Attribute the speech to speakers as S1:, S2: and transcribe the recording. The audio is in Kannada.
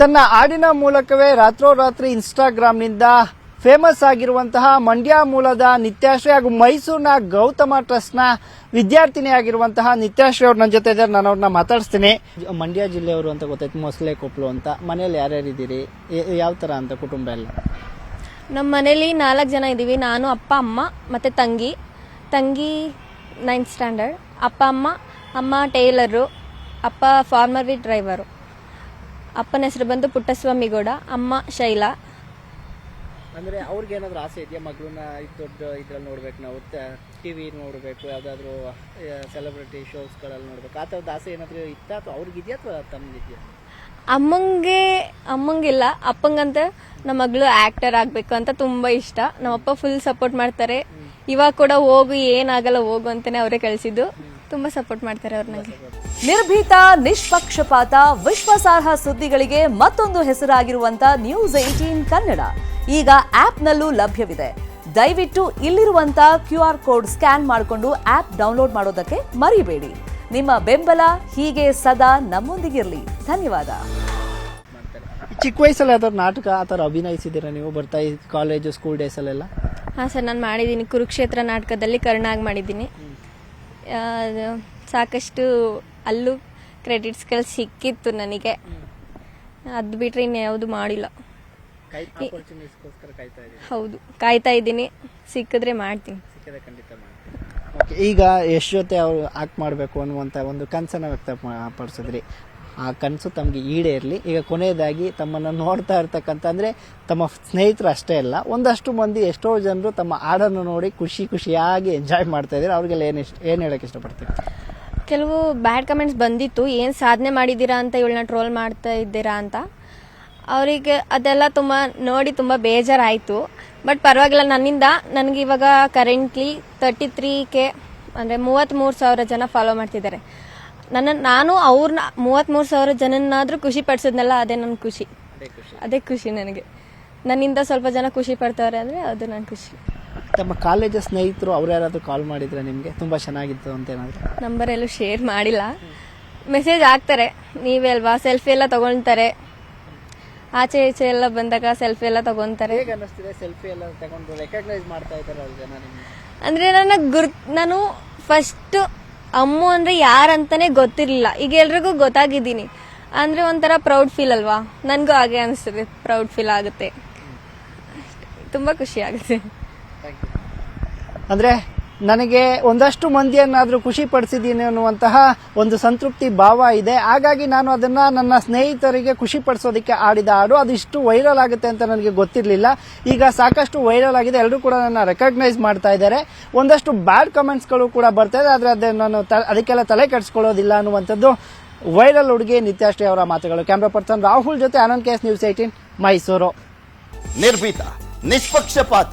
S1: ತನ್ನ ಹಾಡಿನ ಮೂಲಕವೇ ರಾತ್ರೋರಾತ್ರಿ ಇನ್ಸ್ಟಾಗ್ರಾಮ್ನಿಂದ ಫೇಮಸ್ ಆಗಿರುವಂತಹ ಮಂಡ್ಯ ಮೂಲದ ನಿತ್ಯಾಶ್ರೀ ಹಾಗೂ ಮೈಸೂರಿನ ಗೌತಮ ಟ್ರಸ್ಟ್ನ ವಿದ್ಯಾರ್ಥಿನಿ ಆಗಿರುವಂತಹ ನಿತ್ಯಾಶ್ರೀ ಅವ್ರು ನನ್ನ ಜೊತೆ ಇದ್ದಾರೆ. ನಾನು ಅವ್ರನ್ನ ಮಾತಾಡಿಸ್ತೀನಿ. ಮಂಡ್ಯ ಜಿಲ್ಲೆಯವರು ಅಂತ ಗೊತ್ತಾಯ್ತು. ಮೊಸಳೆ ಕೊಪ್ಪಳು ಅಂತ. ಮನೇಲಿ ಯಾರ್ಯಾರು ಇದ್ದೀರಿ? ಯಾವ ಥರ ಅಂತ ಕುಟುಂಬ ಎಲ್ಲ?
S2: ನಮ್ಮ ಮನೇಲಿ ನಾಲ್ಕು ಜನ ಇದ್ದೀವಿ. ನಾನು ಅಪ್ಪ ಅಮ್ಮ ಮತ್ತು ತಂಗಿ. ತಂಗಿ ನೈನ್ತ್ ಸ್ಟ್ಯಾಂಡರ್ಡ್ ಅಪ್ಪ ಅಮ್ಮ ಅಮ್ಮ ಟೈಲರು. ಅಪ್ಪ ಫಾರ್ಮರಿ ಡ್ರೈವರು ಅಪ್ಪನ ಹೆಸರು ಬಂದು ಪುಟ್ಟಸ್ವಾಮಿ ಗೌಡ ಅಮ್ಮ ಶೈಲಾ.
S1: ಅಂದ್ರೆ ಅವ್ರಿಗೆ ಏನಾದ್ರು ಆಸೆ ಇದೆಯಾ? ಮಗಳನ್ನ ದೊಡ್ಡ ಇದ್ರಲ್ಲಿ ನೋಡ್ಬೇಕು ನಾವು ಟಿವಿ ನೋಡ್ಬೇಕು ಯಾವ್ದಾದ್ರು ಸೆಲೆಬ್ರಿಟಿ ಶೋಸ್ಗಳಲ್ಲಿ ನೋಡ್ಬೇಕು. ಆ ಥರದ ಆಸೆ ಏನಾದ್ರು ಇತ್ತ? ಅಥವಾ ಅವ್ರಿಗಿದೆಯಾ ಅಥವಾ ತಮ್ಗಿದೆಯಾ
S2: ಅಮ್ಮಂಗೆ ಅಮ್ಮಂಗಿಲ್ಲ. ಅಪ್ಪಂಗಂತ ನಮ್ಮ ಮಗಳು ಆಕ್ಟರ್ ಆಗ್ಬೇಕು ಅಂತ ತುಂಬಾ ಇಷ್ಟ. ನಮ್ಮಪ್ಪ ಫುಲ್ ಸಪೋರ್ಟ್ ಮಾಡ್ತಾರೆ. ಇವಾಗ ಕೂಡ ಹೋಗು ಏನಾಗಲ್ಲ ಹೋಗು ಅಂತಾನೆ ಅವರೇ ಕಳಿಸಿದ್ದು. ತುಂಬಾ ಸಪೋರ್ಟ್ ಮಾಡ್ತಾರೆ ಅವ್ರ ನನಗೆ
S3: ನಿರ್ಭೀತ ನಿಷ್ಪಕ್ಷಪಾತ ವಿಶ್ವಾಸಾರ್ಹ ಸುದ್ದಿಗಳಿಗೆ ಮತ್ತೊಂದು ಹೆಸರಾಗಿರುವಂತ ನ್ಯೂಸ್ ಏಟೀನ್ ಕನ್ನಡ. ಈಗ ಆಪ್ನಲ್ಲೂ ಲಭ್ಯವಿದೆ. ದಯವಿಟ್ಟು ಇಲ್ಲಿರುವಂತ ಕ್ಯೂ ಆರ್ ಕೋಡ್ ಸ್ಕ್ಯಾನ್ ಮಾಡಿಕೊಂಡು ಆಪ್ ಡೌನ್ಲೋಡ್ ಮಾಡೋದಕ್ಕೆ ಮರಿಬೇಡಿ. ನಿಮ್ಮ ಬೆಂಬಲ ಹೀಗೆ ಸದಾ ನಮ್ಮೊಂದಿಗಿರಲಿ. ಧನ್ಯವಾದ.
S1: ಚಿಕ್ಕ ವಯಸ್ಸಲ್ಲಿ ಯಾವ್ದಾದ್ರು ನಾಟಕ ಆ ಥರ ಅಭಿನಯಿಸಿದ್ದೀರಾ ನೀವು? ಬರ್ತಾ ಕಾಲೇಜು ಸ್ಕೂಲ್ ಡೇಸಲ್ಲೆಲ್ಲ
S2: ಹಾಂ ಸರ್ ನಾನು ಮಾಡಿದ್ದೀನಿ. ಕುರುಕ್ಷೇತ್ರ ನಾಟಕದಲ್ಲಿ ಕರ್ಣಾಗಿ ಮಾಡಿದ್ದೀನಿ. ಸಾಕಷ್ಟು ಅಲ್ಲೂ ಕ್ರೆಡಿಟ್ಸ್ಗಳು ಸಿಕ್ಕಿತ್ತು ನನಗೆ. ಅದು ಬಿಟ್ಟರೆ ಇನ್ಯಾವುದು ಮಾಡಿಲ್ಲ. ಹೌದು ಕಾಯ್ತಾ ಇದ್ದೀನಿ. ಸಿಕ್ಕಿದ್ರೆ ಮಾಡ್ತೀನಿ.
S1: ಸಿಕ್ಕಿದೆ ಖಂಡಿತ ಓಕೆ ಈಗ ಎಷ್ಟು ಜೊತೆ ಅವ್ರು ಆಕ್ಟ್ ಮಾಡಬೇಕು ಅನ್ನುವಂಥ ಒಂದು ಕನಸನ್ನು ವ್ಯಕ್ತಪಡಿಸಿದ್ರಿ. ಆ ಕನಸು ತಮಗೆ ಈಡೇರಲಿ ಈಗ ಕೊನೆಯದಾಗಿ ತಮ್ಮನ್ನು ನೋಡ್ತಾ ಇರ್ತಕ್ಕಂಥ ಅಂದರೆ ತಮ್ಮ ಸ್ನೇಹಿತರು ಅಷ್ಟೇ ಅಲ್ಲ, ಒಂದಷ್ಟು ಮಂದಿ ಎಷ್ಟೋ ಜನರು ತಮ್ಮ ಹಾಡನ್ನು ನೋಡಿ ಖುಷಿ ಖುಷಿಯಾಗಿ ಎಂಜಾಯ್ ಮಾಡ್ತಾ ಇದ್ದಾರೆ. ಅವ್ರಿಗೆಲ್ಲ ಏನು ಇಷ್ಟ, ಏನು ಹೇಳಕ್ಕೆ ಇಷ್ಟಪಡ್ತೀವಿ
S2: ಕೆಲವು ಬ್ಯಾಡ್ ಕಮೆಂಟ್ಸ್ ಬಂದಿತ್ತು. ಏನು ಸಾಧನೆ ಮಾಡಿದ್ದೀರಾ ಅಂತ ಇವಳನ್ನ ಟ್ರೋಲ್ ಮಾಡ್ತಾ ಇದ್ದೀರಾ ಅಂತ. ಅವರಿಗೆ ಅದೆಲ್ಲ ತುಂಬ ನೋಡಿ ತುಂಬ ಬೇಜಾರಾಯಿತು. ಬಟ್ ಪರವಾಗಿಲ್ಲ, ನನ್ನಿಂದ ನನಗೆ ಇವಾಗ ಕರೆಂಟ್ಲಿ ತರ್ಟಿ ತ್ರೀ ಕೆ ಅಂದರೆ ಮೂವತ್ತ್ಮೂರು ಸಾವಿರ ಜನ ಫಾಲೋ ಮಾಡ್ತಿದ್ದಾರೆ. ನನ್ನ ನಾನು ಅವ್ರನ್ನ ಮೂವತ್ತ್ಮೂರು ಸಾವಿರ ಜನನಾದರೂ ಖುಷಿ ಪಡಿಸಿದ್ನಲ್ಲ ಅದೇ ನನ್ನ ಖುಷಿ. ಅದೇ ಖುಷಿ. ನನಗೆ. ನನ್ನಿಂದ ಸ್ವಲ್ಪ ಜನ ಖುಷಿ ಪಡ್ತವ್ರೆ ಅಂದರೆ ಅದು ನನ್ನ ಖುಷಿ.
S1: ತಮ್ಮ ಕಾಲೇಜ್ ಸ್ನೇಹಿತರು ಅವ್ರು ಯಾರಾದರೂ ಕಾಲ್ ಮಾಡಿದ್ರೆ ನಿಮಗೆ? ತುಂಬ ಚೆನ್ನಾಗಿತ್ತು ಅಂತ ಏನಾದರೂ?
S2: ನಂಬರ್ ಎಲ್ಲೂ ಶೇರ್ ಮಾಡಿಲ್ಲ. ಮೆಸೇಜ್ ಹಾಕ್ತಾರೆ. ನೀವೇ ಅಲ್ವಾ? ಸೆಲ್ಫಿ ಎಲ್ಲ ತಗೊಳ್ತಾರೆ ಆಚೆ ಈಚೆ ಎಲ್ಲ ಬಂದಾಗ ಸೆಲ್ಫಿ ಎಲ್ಲ ತಗೊಂತಾರೆ.
S1: ಹೇಗೆ ಅನ್ನಿಸ್ತಿದೆ ಸೆಲ್ಫಿ ಎಲ್ಲ ತಗೊಂಡು ರೆಕಗ್ನೈಸ್ ಮಾಡ್ತಾ ಇದ್ದಾರೆ ಅವ್ರ ಜನ ನಿಮಗೆ?
S2: ಅಂದ್ರೆ ನನ್ನ ಗುರ್ ನಾನು ಫಸ್ಟ್ ಅಮ್ಮು ಅಂದ್ರೆ ಯಾರಂತಾನೆ ಗೊತ್ತಿರಲಿಲ್ಲ. ಈಗ ಎಲ್ರಿಗೂ ಗೊತ್ತಾಗಿದ್ದೀನಿ. ಅಂದ್ರೆ ಒಂಥರ ಪ್ರೌಡ್ ಫೀಲ್ ಅಲ್ವಾ? ನನಗೂ ಹಾಗೆ ಅನಿಸ್ತದೆ. ಪ್ರೌಡ್ ಫೀಲ್ ಆಗುತ್ತೆ. ತುಂಬಾ ಖುಷಿ ಆಗುತ್ತೆ.
S1: ಅಂದ್ರೆ ನನಗೆ ಒಂದಷ್ಟು ಮಂದಿಯನ್ನಾದರೂ ಖುಷಿ ಪಡಿಸಿದ್ದೀನಿ ಅನ್ನುವಂತಹ ಒಂದು ಸಂತೃಪ್ತಿ ಭಾವ ಇದೆ. ಹಾಗಾಗಿ ನಾನು ಅದನ್ನು ನನ್ನ ಸ್ನೇಹಿತರಿಗೆ ಖುಷಿ ಪಡಿಸೋದಕ್ಕೆ ಆಡಿದ ಹಾಡು, ಅದು ವೈರಲ್ ಆಗುತ್ತೆ ಅಂತ ನನಗೆ ಗೊತ್ತಿರಲಿಲ್ಲ. ಈಗ ಸಾಕಷ್ಟು ವೈರಲ್ ಆಗಿದೆ ಎಲ್ಲರೂ ಕೂಡ ನನ್ನ ರೆಕಗ್ನೈಸ್ ಮಾಡ್ತಾ ಇದ್ದಾರೆ. ಒಂದಷ್ಟು ಬ್ಯಾಡ್ ಕಮೆಂಟ್ಸ್ಗಳು ಕೂಡ ಬರ್ತಾ ಇದೆ, ಆದರೆ ಅದೇ ನಾನು ಅದಕ್ಕೆಲ್ಲ ತಲೆ ಕೆಡಿಸ್ಕೊಳ್ಳೋದಿಲ್ಲ ಅನ್ನುವಂಥದ್ದು ವೈರಲ್ ಹುಡುಗಿ ನಿತ್ಯಾಶ್ರೀ ಅವರ ಮಾತುಗಳು. ಕ್ಯಾಮ್ರಾ ಪರ್ಸನ್ ರಾಹುಲ್ ಜೊತೆ ಆನಂದ್ ಕೇಸ್ ನ್ಯೂಸ್ ಏಟೀನ್ ಮೈಸೂರು.
S4: ನಿರ್ಭೀತ, ನಿಷ್ಪಕ್ಷಪಾತ